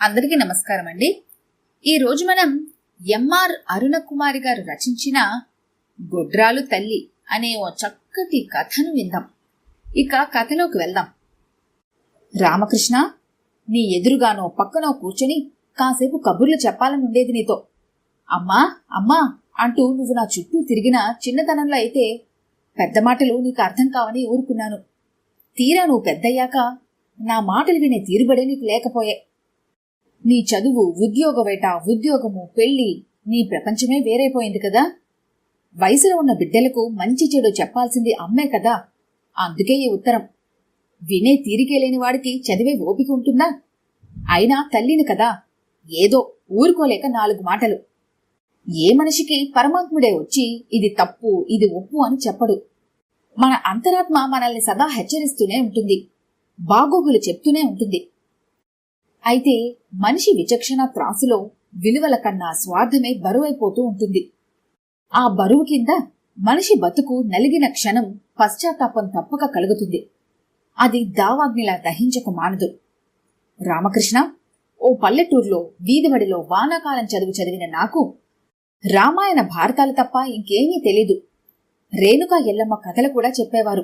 అందరికీ నమస్కారం అండి ఈరోజు మనం ఎంఆర్ అరుణకుమారి గారు రచించిన గొడ్రాలు తల్లి అనే ఓ చక్కటి కథను విందాం. ఇక కథలోకి వెళ్దాం. రామకృష్ణ నీ ఎదురుగానో పక్కనో కూర్చొని కాసేపు కబుర్లు చెప్పాలని ఉండేది నీతో. అమ్మా అమ్మా అంటూ నువ్వు నా చుట్టూ తిరిగిన చిన్నతనంలో అయితే పెద్ద మాటలు నీకు అర్థం కావని ఊరుకున్నాను. తీరా నువ్వు పెద్దయ్యాక నా మాటలు వినే తీరుబడే నీకు లేకపోయే. నీ చదువు ఉద్యోగ వేట ఉద్యోగము పెళ్ళి నీ ప్రపంచమే వేరైపోయింది కదా? వయసులో ఉన్న బిడ్డలకు మంచి చెడు చెప్పాల్సింది అమ్మే కదా? అందుకే ఈ ఉత్తరం. వినే తీరికే లేని వాడికి చదివే ఓపిక ఉంటుందా? అయినా తల్లిని కదా? ఏదో ఊరుకోలేక నాలుగు మాటలు. ఏ మనిషికి పరమాత్ముడే వచ్చి ఇది తప్పు ఇది ఒప్పు అని చెప్పడు. మన అంతరాత్మ మనల్ని సదా హెచ్చరిస్తూనే ఉంటుంది. బాగోగులు చెప్తూనే ఉంటుంది. అయితే మనిషి విచక్షణ త్రాసులో విలువల కన్నా స్వార్థమే బరువైపోతూ ఉంటుంది. ఆ బరువు కింద మనిషి బతుకు నలిగిన క్షణం పశ్చాత్తాపం తప్పక కలుగుతుంది. అది దావాగ్నిలా దహించక మానదు. రామకృష్ణ ఓ పల్లెటూరులో వీధిబడిలో వానాకాలం చదువు చదివిన నాకు రామాయణ భారతాలు తప్ప ఇంకేమీ తెలీదు. రేణుక ఎల్లమ్మ కథలు కూడా చెప్పేవారు.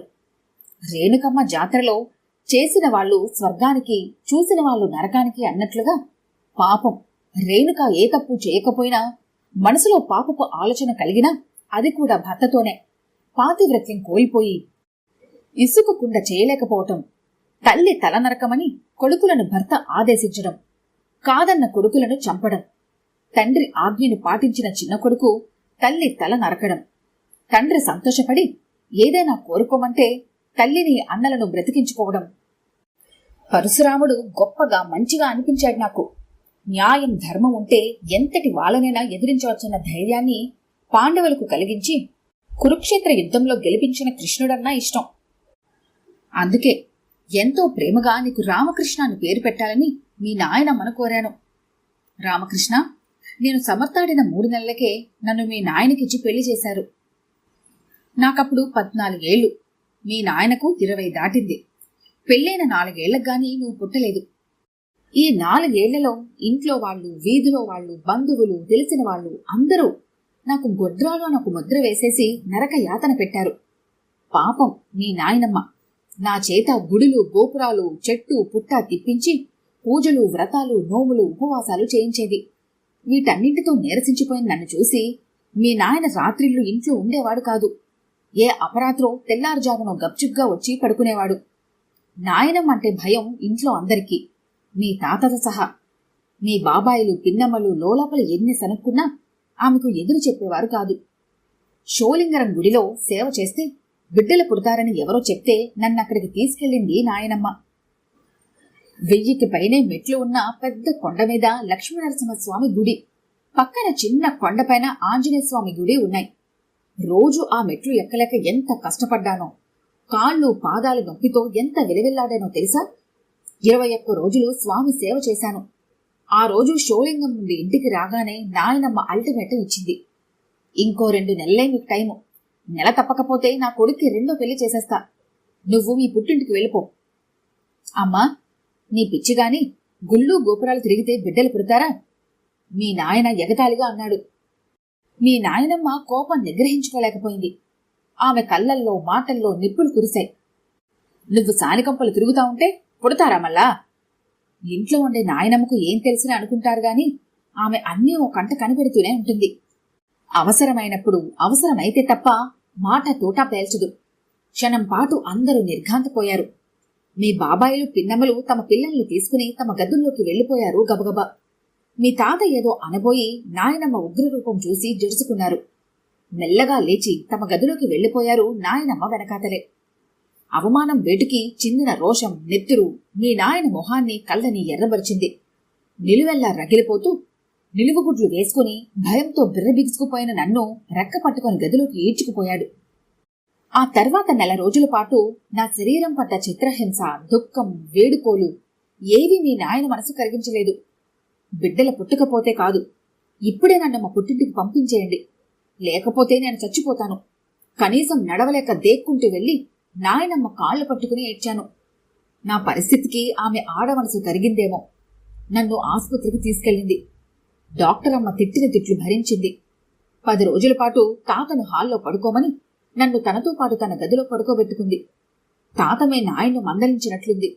రేణుకమ్మ జాతరలో చేసిన వాళ్ళు స్వర్గానికి చూసిన వాళ్ళు నరకానికి అన్నట్లుగా పాపం. రేణుక ఏ తప్పు చేయకపోయినా మనసులో పాపపు ఆలోచన కలిగినా అది కూడా భర్తతోనే. పాతివ్రత్యం కోల్పోయి ఇసుక కుండ చేయలేకపోవటం తల్లి తల నరకమని కొడుకులను భర్త ఆదేశించడం కాదన్న కొడుకులను చంపడం తండ్రి ఆజ్ఞను పాటించిన చిన్న కొడుకు తల్లి తల నరకడం. తండ్రి సంతోషపడి ఏదైనా కోరుకోమంటే తల్లిని అన్నలను బ్రతికించుకోవడం. పరశురాముడు గొప్పగా మంచిగా అనిపించాడు నాకు. న్యాయం ధర్మం ఉంటే ఎంతటి వాళ్ళనైనా ఎదిరించవచ్చన్న ధైర్యాన్ని పాండవులకు కలిగించి కురుక్షేత్ర యుద్ధంలో గెలిపించిన కృష్ణుడన్నా ఇష్టం. అందుకే ఎంతో ప్రేమగా నీకు రామకృష్ణ అని పేరు పెట్టాలని మీ నాయనమ్మను కోరాను. రామకృష్ణ నేను సమర్థాడిన మూడు నెలలకే నన్ను మీ నాయనకిచ్చి పెళ్ళి చేశారు. నాకప్పుడు పద్నాలుగేళ్ళు మీ నాయనకు ఇరవై దాటింది. పెళ్ళైన నాలుగేళ్ళకు గాని నువ్వు పుట్టలేదు. ఈ నాలుగేళ్ళలో ఇంట్లో వాళ్ళు వీధిలో వాళ్ళు బంధువులు తెలిసిన వాళ్ళు అందరూ నాకు గొడ్రాలో నాకు ముద్ర వేసేసి నరక యాతన పెట్టారు. పాపం మీ నాయనమ్మ. నా చేత గుడులు గోపురాలు చెట్టు పుట్ట తిప్పించి పూజలు వ్రతాలు నోములు ఉపవాసాలు చేయించేది. వీటన్నింటితో నీరసించిపోయిన నన్ను చూసి మీ నాయన రాత్రిళ్ళు ఇంట్లో ఉండేవాడు కాదు. ఏ అపరాత్రో తెల్లారుజామునో గప్చుగ్గా వచ్చి పడుకునేవాడు. నాయనం అంటే భయం ఇంట్లో అందరికీ. మీ తాతతో సహా. మీ బాబాయిలు పిన్నమ్మలు లోలపలు ఎన్ని సనుక్కున్నా ఆమెకు ఎదురు చెప్పేవారు కాదు. షోలింగరం గుడిలో సేవ చేస్తే బిడ్డలు పుడతారని ఎవరో చెప్తే నన్నక్కడికి తీసుకెళ్ళింది నాయనమ్మ. వెయ్యికి పైనే మెట్లు ఉన్న పెద్ద కొండ మీద లక్ష్మీనరసింహస్వామి గుడి. పక్కన చిన్న కొండపైన ఆంజనేయస్వామి గుడి ఉన్నాయి. రోజు ఆ మెట్లు ఎక్కలేక ఎంత కష్టపడ్డానో కాళ్ళు పాదాలు నొప్పితో ఎంత విలవిల్లాడానో తెలుసా? ఇరవై ఒక్క రోజులు స్వామి సేవ చేశాను. ఆ రోజు షోలింగం నుండి ఇంటికి రాగానే నాయనమ్మ అల్టిమేటం ఇచ్చింది. ఇంకో రెండు నెలలే మీకు టైము. నెల తప్పకపోతే నా కొడుక్కి రెండో పెళ్ళి చేసేస్తా. నువ్వు మీ పుట్టింటికి వెళ్ళిపో. అమ్మా నీ పిచ్చిగాని గుళ్ళు గోపురాలు తిరిగితే బిడ్డలు పుడతారా? మీ నాయన ఎగతాళిగా అన్నాడు. మీ నాయనమ్మ కోపం నిగ్రహించుకోలేకపోయింది. ఆమె కళ్ళల్లో మాటల్లో నిప్పులు కురిశాయి. నువ్వు సానికంపలు తిరుగుతా ఉంటే పుడతారా మళ్ళా? ఇంట్లో ఉండే నాయనమ్మకు ఏం తెలిసినా అనుకుంటారు గాని ఆమె అన్నీ ఓ కంట కనిపెడుతూనే ఉంటుంది. అవసరమైనప్పుడు అవసరమైతే తప్ప మాట తోటా పేల్చదు. క్షణం పాటు అందరూ నిర్ఘాంతపోయారు. మీ బాబాయిలు పిన్నమ్మలు తమ పిల్లల్ని తీసుకుని తమ గదుల్లోకి వెళ్ళిపోయారు గబగబా. మీ తాత ఏదో అనబోయి నాయనమ్మ ఉగ్రరూపం చూసి జడుచుకున్నారు మెల్లగా లేచి తమ గదిలోకి వెళ్ళిపోయారు నాయనమ్మ వెనకాతలే. అవమానం వేటుకి చిందిన రోషం నెత్తురు మీ నాయన మొహాన్ని కళ్ళని ఎర్రబరిచింది. నిలువెల్లా రగిలిపోతూ నిలువుగుడ్లు వేసుకుని భయంతో బిర్రబిగుసుకుపోయిన నన్ను రెక్క పట్టుకుని గదిలోకి ఈడ్చుకుపోయాడు. ఆ తర్వాత నెల రోజుల పాటు నా శరీరం పడ్డ చిత్రహింస దుఃఖం వేడుకోలు ఏవీ మీ నాయన మనసు కరిగించలేదు. బిడ్డల పుట్టుకపోతే కాదు. ఇప్పుడే నన్ను మా పుట్టింటికి పంపించేయండి. లేకపోతే నేను చచ్చిపోతాను. కనీసం నడవలేక దేక్కుంటూ వెళ్ళి నాయనమ్మ కాళ్ళు పట్టుకుని ఏడ్చాను. నా పరిస్థితికి ఆమె ఆడమనసు కరిగిందేమో. నన్ను ఆసుపత్రికి తీసుకెళ్ళింది. డాక్టర్ అమ్మ తిట్టిన తిట్లు భరించింది. పది రోజుల పాటు తాతను హాల్లో పడుకోమని నన్ను తనతో పాటు తన గదిలో పడుకోబెట్టుకుంది. తాతమే నాయన్ను మందలించినట్లుంది.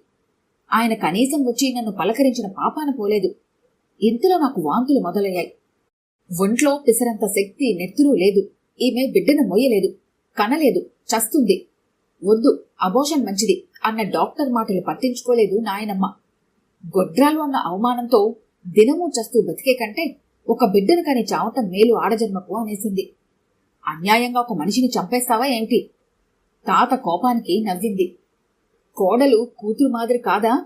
ఆయన కనీసం వచ్చి నన్ను పలకరించిన పాపాన పోలేదు. ఇంతలో నాకు వాంతులు మొదలయ్యాయి. ఒంట్లో పిసరంత శక్తి నెత్తురు లేదు. ఈమె బిడ్డను మొయ్యలేదు. కనలేదు. చస్తుంది. వద్దు అబోషన్ మంచిది అన్న డాక్టర్ మాటలు పట్టించుకోలేదు నాయనమ్మ. గొడ్రాలు అన్న అవమానంతో దినము చస్తూ బతికే కంటే ఒక బిడ్డను కాని చావటం మేలు ఆడజన్మకు అనేసింది. అన్యాయంగా ఒక మనిషిని చంపేస్తావా ఏమిటి తాత కోపానికి నవ్వింది. కోడలు కూతురు మాదిరి కాదా?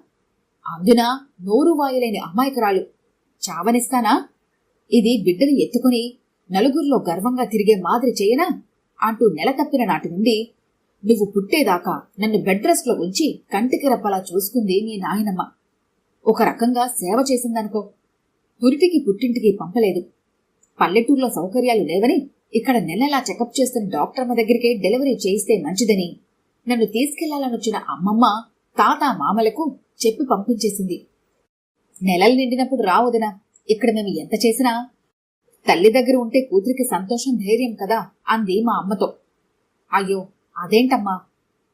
అందున నోరు వాయలేని అమ్మాయికరాలు. చావనిస్తానా? ఇది బిడ్డను ఎత్తుకుని నలుగురిలో గర్వంగా తిరిగే మాదిరి చేయనా? అంటూ నెల తప్పిన నాటి నుండి నువ్వు పుట్టేదాకా నన్ను బెడ్ రెస్ట్లో ఉంచి కంటికి రెప్పలా చూసుకుంది మీ నాయనమ్మ. ఒక రకంగా సేవ చేసిందనుకో. పురిటికి పుట్టింటికి పంపలేదు. పల్లెటూరులో సౌకర్యాలు లేవని ఇక్కడ నెలలా చెకప్ చేస్తున్న డాక్టర్మ దగ్గరికే డెలివరీ చేయిస్తే మంచిదని నన్ను తీసుకెళ్ళాలనొచ్చిన అమ్మమ్మ తాత మామలకు చెప్పి పంపించేసింది. నెలలు నిండినప్పుడు రావదినా ఇక్కడ మేము ఎంత చేసినా తల్లి దగ్గర ఉంటే కూతురికి సంతోషం ధైర్యం కదా అంది మా అమ్మతో. అయ్యో అదేంటమ్మా?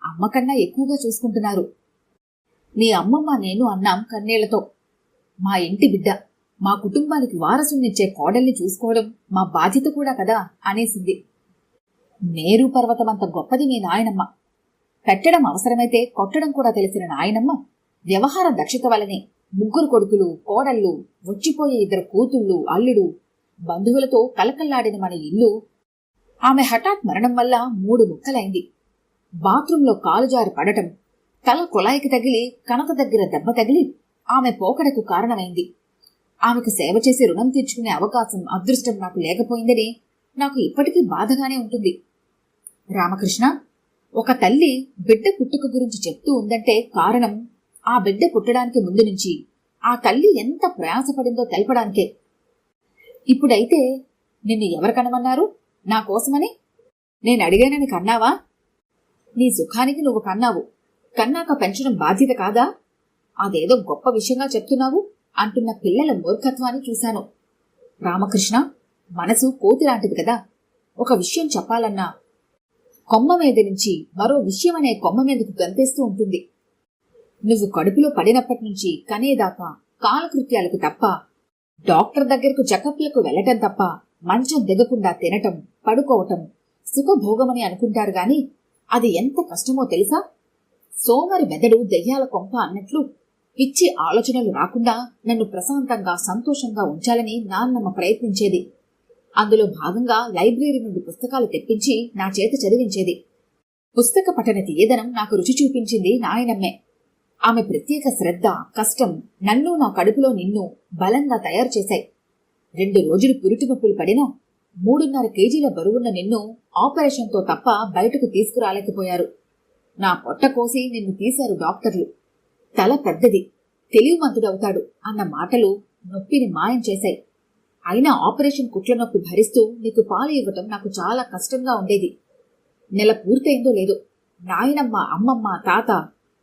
అమ్మకన్నా ఎక్కువగా చూసుకుంటున్నారు. మీ అమ్మమ్మ నేను అన్నాం కన్నీళ్ళతో. మా ఇంటి బిడ్డ మా కుటుంబానికి వారసునిచ్చే కోడల్ని చూసుకోవడం మా బాధ్యత కూడా కదా అనేసింది. మేరు పర్వతమంత గొప్పది మీ నాయనమ్మ. పెట్టడం అవసరమైతే కొట్టడం కూడా తెలిసిన నాయనమ్మ వ్యవహార దక్షత వలనే ముగ్గురు కొడుకులు కోడళ్ళు వచ్చిపోయే ఇద్దరు కూతుళ్ళు అల్లుడు బంధువులతో కలకల్లాడిన మన ఇల్లు. ఆమె హఠాత్ మరణం వల్ల మూడు ముక్కలైంది. బాత్రూంలో కాలుజారు పడటం తల కుళాయికి తగిలి కనక దగ్గర దెబ్బ తగిలి ఆమె పోకడకు కారణమైంది. ఆమెకు సేవ చేసి రుణం తీర్చుకునే అవకాశం అదృష్టం నాకు లేకపోయిందని నాకు ఇప్పటికీ బాధగానే ఉంటుంది. రామకృష్ణ ఒక తల్లి బిడ్డ పుట్టుక గురించి చెప్తూ ఉందంటే కారణం ఆ బిడ్డ పుట్టడానికి ముందు నుంచి ఆ తల్లి ఎంత ప్రయాసపడిందో తెలపడానికే. ఇప్పుడైతే నిన్ను ఎవరు కనమన్నారు? నా కోసమని? నేను అడిగానని కన్నావా? నీ సుఖానికి నువ్వు కన్నావు. కన్నాక పెంచడం బాధ్యత కాదా? అదేదో గొప్ప విషయంగా చెప్తున్నావు అంటున్న పిల్లల మూర్ఖత్వాన్ని చూశాను. రామకృష్ణ మనసు కోతి లాంటిది కదా. ఒక విషయం చెప్పాలన్నా కొమ్మ మీద నుంచి మరో విషయం అనే కొమ్మ మీదకు గంతేస్తూ ఉంటుంది. నువ్వు కడుపులో పడినప్పటి నుంచి కనేదాకా కాలకృత్యాలకు తప్ప. డాక్టర్ దగ్గరకు చెకప్లకు వెళ్ళటం తప్ప మంచం దిగకుండా తినటం పడుకోవటం సుఖభోగమని అనుకుంటారు గాని అది ఎంత కష్టమో తెలుసా? సోమరి మెదడు దెయ్యాల కొంప అన్నట్లు పిచ్చి ఆలోచనలు రాకుండా నన్ను ప్రశాంతంగా సంతోషంగా ఉంచాలని నాన్నమ్మ ప్రయత్నించేది. అందులో భాగంగా లైబ్రరీ నుండి పుస్తకాలు తెప్పించి నా చేత చదివించేది. పుస్తక పఠన తీయదనం నాకు రుచి చూపించింది నాయనమ్మే. ఆమె ప్రత్యేక శ్రద్ధ కష్టం నన్ను నా కడుపులో నిన్ను బలంగా తయారు చేశాయి. రెండు రోజులు పురిటి నొప్పులు పడినా మూడున్నర కేజీల బరువున్న నిన్ను ఆపరేషన్తో తప్ప బయటకు తీసుకురాలేకపోయారు. నా పొట్ట కోసి నిన్ను తీశారు డాక్టర్లు. తల పెద్దది తెలివిమంతుడవుతాడు అన్న మాటలు నొప్పిని మాయం చేశాయి. అయినా ఆపరేషన్ కుట్ల నొప్పి భరిస్తూ నీకు పాలు ఇవ్వటం నాకు చాలా కష్టంగా ఉండేది. నెల పూర్తయిందో లేదో నాయనమ్మ అమ్మమ్మ తాత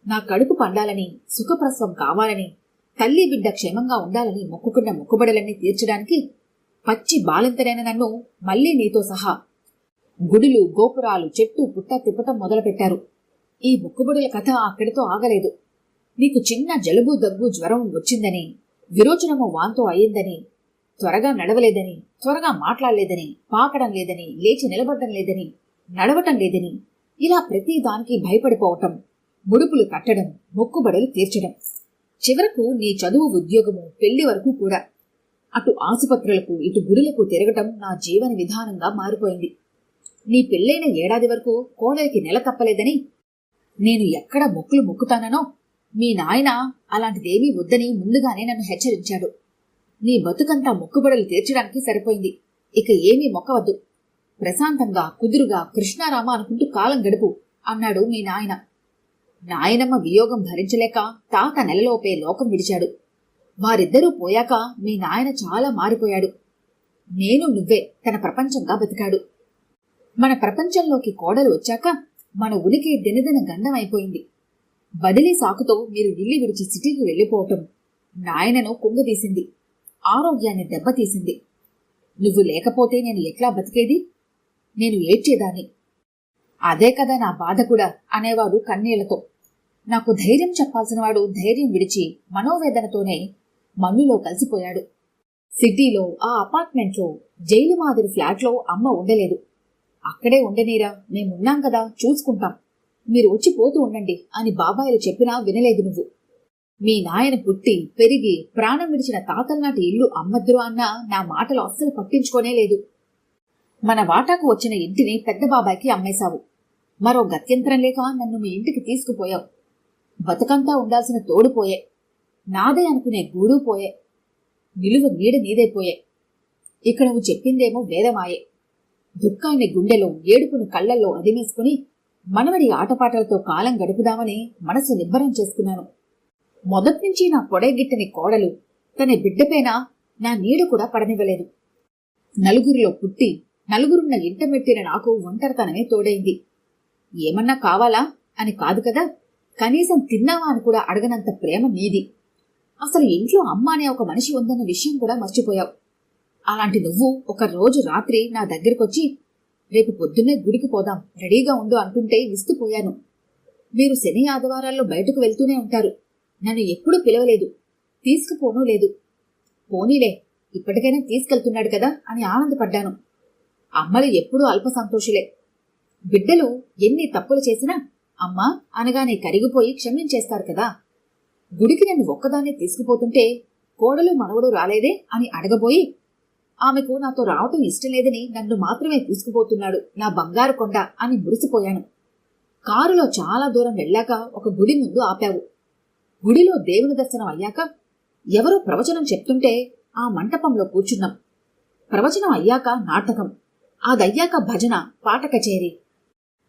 నా కడుపు పండాలని సుఖప్రసవం కావాలని తల్లి బిడ్డ క్షేమంగా ఉండాలని మొక్కుకున్న మొక్కుబడలన్నీ తీర్చడానికి పచ్చి బాలింతరైన నన్ను మళ్ళీ నీతో సహా గుడులు గోపురాలు చెట్టు పుట్ట తిప్పటం మొదలుపెట్టారు. ఈ మొక్కుబడుల కథ అక్కడితో ఆగలేదు. నీకు చిన్న జలుబు దగ్గు జ్వరం వచ్చిందని విరోచనము వాంతో అయ్యిందని త్వరగా నడవలేదని త్వరగా మాట్లాడలేదని పాకడం లేదని లేచి నిలబడటం లేదని నడవటం లేదని ఇలా ప్రతి దానికి భయపడిపోవటం ముడుపులు కట్టడం మొక్కుబడులు తీర్చడం. చివరకు నీ చదువు ఉద్యోగము పెళ్ళి వరకు కూడా. అటు ఆసుపత్రులకు ఇటు గుడులకు తిరగటం నా జీవన విధానంగా మారిపోయింది. నీ పెళ్ళైన ఏడాది వరకు కోడలికి నెల తప్పలేదని నేను ఎక్కడ మొక్కులు మొక్కుతాననో మీ నాయన అలాంటిదేమీ వద్దని ముందుగానే నన్ను హెచ్చరించాడు. నీ బతుకంతా మొక్కుబడులు తీర్చడానికి సరిపోయింది. ఇక ఏమీ మొక్కవద్దు. ప్రశాంతంగా కుదురుగా కృష్ణారామ అనుకుంటూ కాలం గడుపు అన్నాడు మీ నాయన. నాయనమ్మ వియోగం భరించలేక తాత నెలలోపే లోకం విడిచాడు. వారిద్దరూ పోయాక మీ నాయన చాలా మారిపోయాడు. నేను నువ్వే తన ప్రపంచంగా బతికాడు. మన ప్రపంచంలోకి కోడలు వచ్చాక మన ఉనికి దినదిన గండం అయిపోయింది బదిలీ సాకుతో మీరు ఇల్లు విడిచి సిటీకి వెళ్ళిపోవటం నాయనను కుంగదీసింది. ఆరోగ్యాన్ని దెబ్బతీసింది. నువ్వు లేకపోతే నేను ఎట్లా బతికేది? నేను ఏడ్చేదాన్ని. అదే కదా నా బాధ కూడా అనేవాడు కన్నీళ్ళతో. నాకు ధైర్యం చెప్పాల్సినవాడు ధైర్యం విడిచి మనోవేదనతోనే మన్నులో కలిసిపోయాడు. సిటీలో ఆ అపార్ట్మెంట్లో జైలు మాదిరి ఫ్లాట్లో అమ్మ ఉండలేదు. అక్కడే ఉండనీరా మేమున్నాం కదా చూసుకుంటాం. మీరు వచ్చి పోతూ ఉండండి అని బాబాయిలు చెప్పినా వినలేదు నువ్వు. మీ నాయన పుట్టి పెరిగి ప్రాణం విడిచిన తాతల్నాటి ఇల్లు అమ్మద్దురు అన్నా నా మాటలు అస్సలు పట్టించుకోనే లేదు. మన వాటాకు వచ్చిన ఇంటిని పెద్ద బాబాయికి అమ్మేశావు. మరో గత్యంతరం లేక నన్ను మీ ఇంటికి తీసుకుపోయావు. బతుకంతా ఉండాల్సిన తోడుపోయే నాదే అనుకునే గూడు పోయే. నిలువ నీడ నీదైపోయే ఇక్కడ నువ్వు చెప్పిందేమో వేదమాయే. దుఃఖాన్ని గుండెలో ఏడుపును కళ్ళల్లో అదిమేసుకుని మనవడి ఆటపాటలతో కాలం గడుపుదామని మనసు నిబ్బరం చేసుకున్నాను. మొదట్నుంచి నా పొడగిట్టని కోడలు తన బిడ్డపైన నా నీడ కూడా పడనివ్వలేదు. నలుగురిలో పుట్టి నలుగురున్న ఇంట మెట్టిన నాకు ఒంటరితనమే తోడైంది. ఏమన్నా కావాలా అని కాదు కదా? కనీసం తిన్నావా అని కూడా అడగనంత ప్రేమ నీది. అసలు ఇంట్లో అమ్మ అనే ఒక మనిషి ఉందన్న విషయం కూడా మర్చిపోయావు. అలాంటి నువ్వు ఒక రోజు రాత్రి నా దగ్గరకొచ్చి రేపు పొద్దున్నే గుడికి పోదాం రెడీగా ఉండు అంటుంటే విస్తుపోయాను మీరు శని ఆదివారాల్లో బయటకు వెళ్తూనే ఉంటారు. నన్ను ఎప్పుడూ పిలవలేదు. తీసుకుపోనూ లేదు. పోనీలే ఇప్పటికైనా తీసుకెళ్తున్నాడు కదా అని ఆనందపడ్డాను. అమ్మలు ఎప్పుడూ అల్ప సంతోషులే. బిడ్డలు ఎన్ని తప్పులు చేసినా అమ్మా అనగానే కరిగిపోయి క్షమించేస్తారు కదా. గుడికి నన్ను ఒక్కదాన్నే తీసుకుపోతుంటే కోడలు మనవడు రాలేదే అని అడగబోయి ఆమెకు నాతో రావటం ఇష్టం లేదని నన్ను మాత్రమే తీసుకుపోతున్నాడు నా బంగారు కొండ అని మురిసిపోయాను. కారులో చాలా దూరం వెళ్ళాక ఒక గుడి ముందు ఆపావు. గుడిలో దేవుని దర్శనం అయ్యాక ఎవరో ప్రవచనం చెప్తుంటే ఆ మంటపంలో కూర్చున్నాం. ప్రవచనం అయ్యాక నాటకం అదయ్యాక భజన పాట కచేరి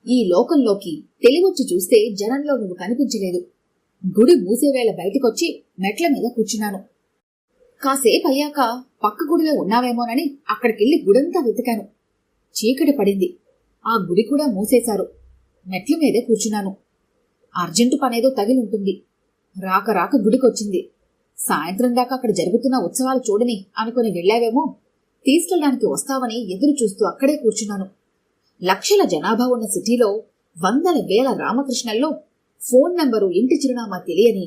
ఈ లోకంలోకి తెలివొచ్చి చూస్తే జనంలో నువ్వు కనిపించలేదు. గుడి మూసేవేళ బయటకొచ్చి మెట్ల మీద కూర్చున్నాను. కాసేపు అయ్యాక పక్క గుడిలో ఉన్నావేమోనని అక్కడికెళ్ళి గుడంతా వెతికాను. చీకటి పడింది. ఆ గుడి కూడా మూసేశారు. మెట్ల మీదే కూర్చున్నాను. అర్జెంటు పనేదో తగిలుంటుంది రాక రాక గుడికొచ్చింది. సాయంత్రం దాకా అక్కడ జరుగుతున్న ఉత్సవాలు చూడని అనుకుని వెళ్ళావేమో తీసుకెళ్ళడానికి వస్తావని ఎదురు చూస్తూ అక్కడే కూర్చున్నాను. లక్షల జనాభా ఉన్న సిటీలో వందల వేల రామకృష్ణల్లో ఫోన్ నంబరు ఇంటి చిరునామా తెలియని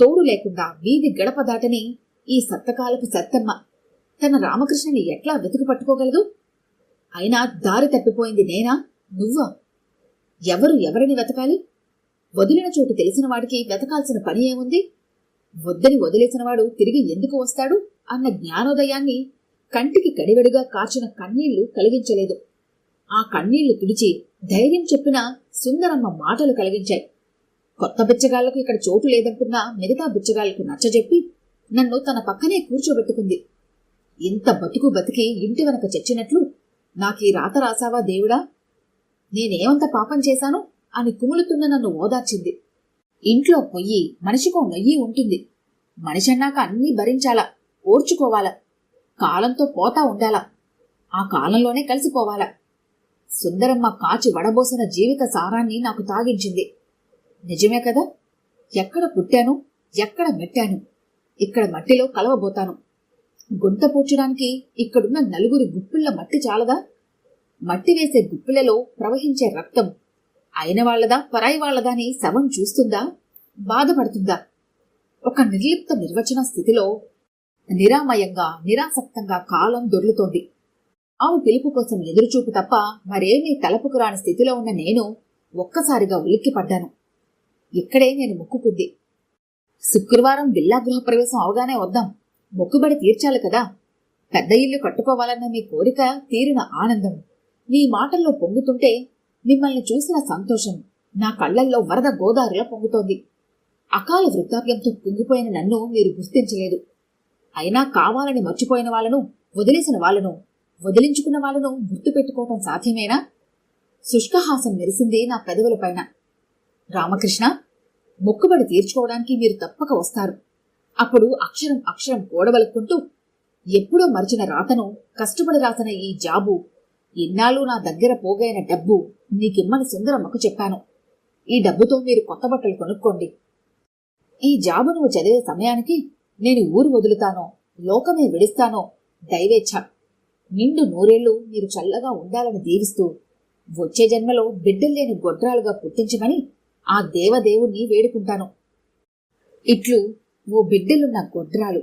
తోడు లేకుండా వీధి గడప దాటని ఈ సత్తకాలపు సత్తమ్మ తన రామకృష్ణని ఎట్లా వెతుకు పట్టుకోగలదు? అయినా దారి తప్పిపోయింది నేనా? నువ్వా? ఎవరు ఎవరిని వెతకాలి? వదిలిన చోటు తెలిసిన వాడికి వెతకాల్సిన పని ఏముంది? వద్దని వదిలేసిన వాడు తిరిగి ఎందుకు వస్తాడు? అన్న జ్ఞానోదయాన్ని కంటికి కడివెడుగా కార్చిన కన్నీళ్ళు కలిగించలేదు. ఆ కన్నీళ్ళు తుడిచి ధైర్యం చెప్పిన సుందరమ్మ మాటలు కలిగించాయి. కొత్త బిచ్చగాళ్ళకు ఇక్కడ చోటు లేదంటున్నా మిగతా బిచ్చగాళ్ళకు నచ్చజెప్పి నన్ను తన పక్కనే కూర్చోబెట్టుకుంది. ఇంత బతుకు బతికి ఇంటి వెనక చచ్చినట్లు నాకీ రాత రాసావా దేవుడా? నేనేమంత పాపం చేశాను అని కుములుతున్న నన్ను ఓదార్చింది. ఇంట్లో పొయ్యి మనిషికో నొయ్యి ఉంటుంది. మనిషన్నాక అన్నీ భరించాలా ఓర్చుకోవాలా కాలంతో పోతా ఉండాలా ఆ కాలంలోనే కలిసిపోవాలా. సుందరమ్మ కాచి వడబోసిన జీవిత సారాన్ని నాకు తాగించింది. నిజమే కదా? ఎక్కడ పుట్టాను? ఎక్కడ మెట్టాను? ఇక్కడ మట్టిలో కలవబోతాను. గుంత పూడ్చడానికి ఇక్కడున్న నలుగురి గుప్పిళ్ళ మట్టి చాలదా? మట్టి వేసే గుప్పిలలో ప్రవహించే రక్తం అయిన వాళ్ళదా పరాయి వాళ్ళదా అని శవం చూస్తుందా? బాధపడుతుందా? ఒక నిర్లిప్త నిర్వచన స్థితిలో నిరామయంగా నిరాసక్తంగా కాలం దొర్లుతోంది. ఆమె పిలుపు కోసం ఎదురుచూపు తప్ప మరేమీ తలపుకు రాని స్థితిలో ఉన్న నేను ఒక్కసారిగా ఉలిక్కిపడ్డాను ఇక్కడే నేను మొక్కుకుంది. శుక్రవారం విల్లా గృహప్రవేశం అవగానే వద్దాం. మొక్కుబడి తీర్చాలి కదా. పెద్ద ఇల్లు కట్టుకోవాలన్న మీ కోరిక తీరిన ఆనందం. మీ మాటల్లో పొంగుతుంటే మిమ్మల్ని చూసిన సంతోషం నా కళ్ళల్లో వరద గోదావరిలో పొంగుతోంది. అకాల వృద్ధాప్యంతో కుంగిపోయిన నన్ను మీరు గుర్తించలేదు. అయినా కావాలని మర్చిపోయిన వాళ్ళను వదిలేసిన వాళ్ళను వదిలించుకున్న వాళ్ళను గుర్తుపెట్టుకోవటం సాధ్యమేనా? శుష్కహాసం మెరిసింది నా పెదవులపైన రామకృష్ణ మొక్కుబడి తీర్చుకోవడానికి మీరు తప్పక వస్తారు. అప్పుడు అక్షరం అక్షరం కూడబలుక్కుంటూ ఎప్పుడో మరిచిన రాతను కష్టపడి రాసిన ఈ జాబు ఇన్నాళ్ళు నా దగ్గర పోగైన డబ్బు నీకిమ్మని సుందరమ్మకు చెప్పాను. ఈ డబ్బుతో మీరు కొత్త బట్టలు కొనుక్కోండి. ఈ జాబు నువ్వు చదివే సమయానికి నేను ఊరు వదులుతానో లోకమే విడుస్తానో దైవేచ్ఛ. నిండు నూరేళ్ళు మీరు చల్లగా ఉండాలని దీవిస్తూ వచ్చే జన్మలో బిడ్డల్లేని గొడ్రాలుగా పుట్టించమని ఆ దేవదేవుణ్ణి వేడుకుంటాను. ఇట్లు ఓ బిడ్డలున్న గొడ్రాలు.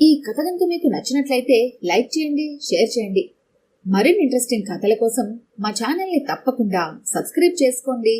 ఈ కథ కనుక మీకు నచ్చినట్లయితే లైక్ చేయండి షేర్ చేయండి. మరిన్ని ఇంట్రెస్టింగ్ కథల కోసం మా ఛానల్ని తప్పకుండా సబ్స్క్రైబ్ చేసుకోండి.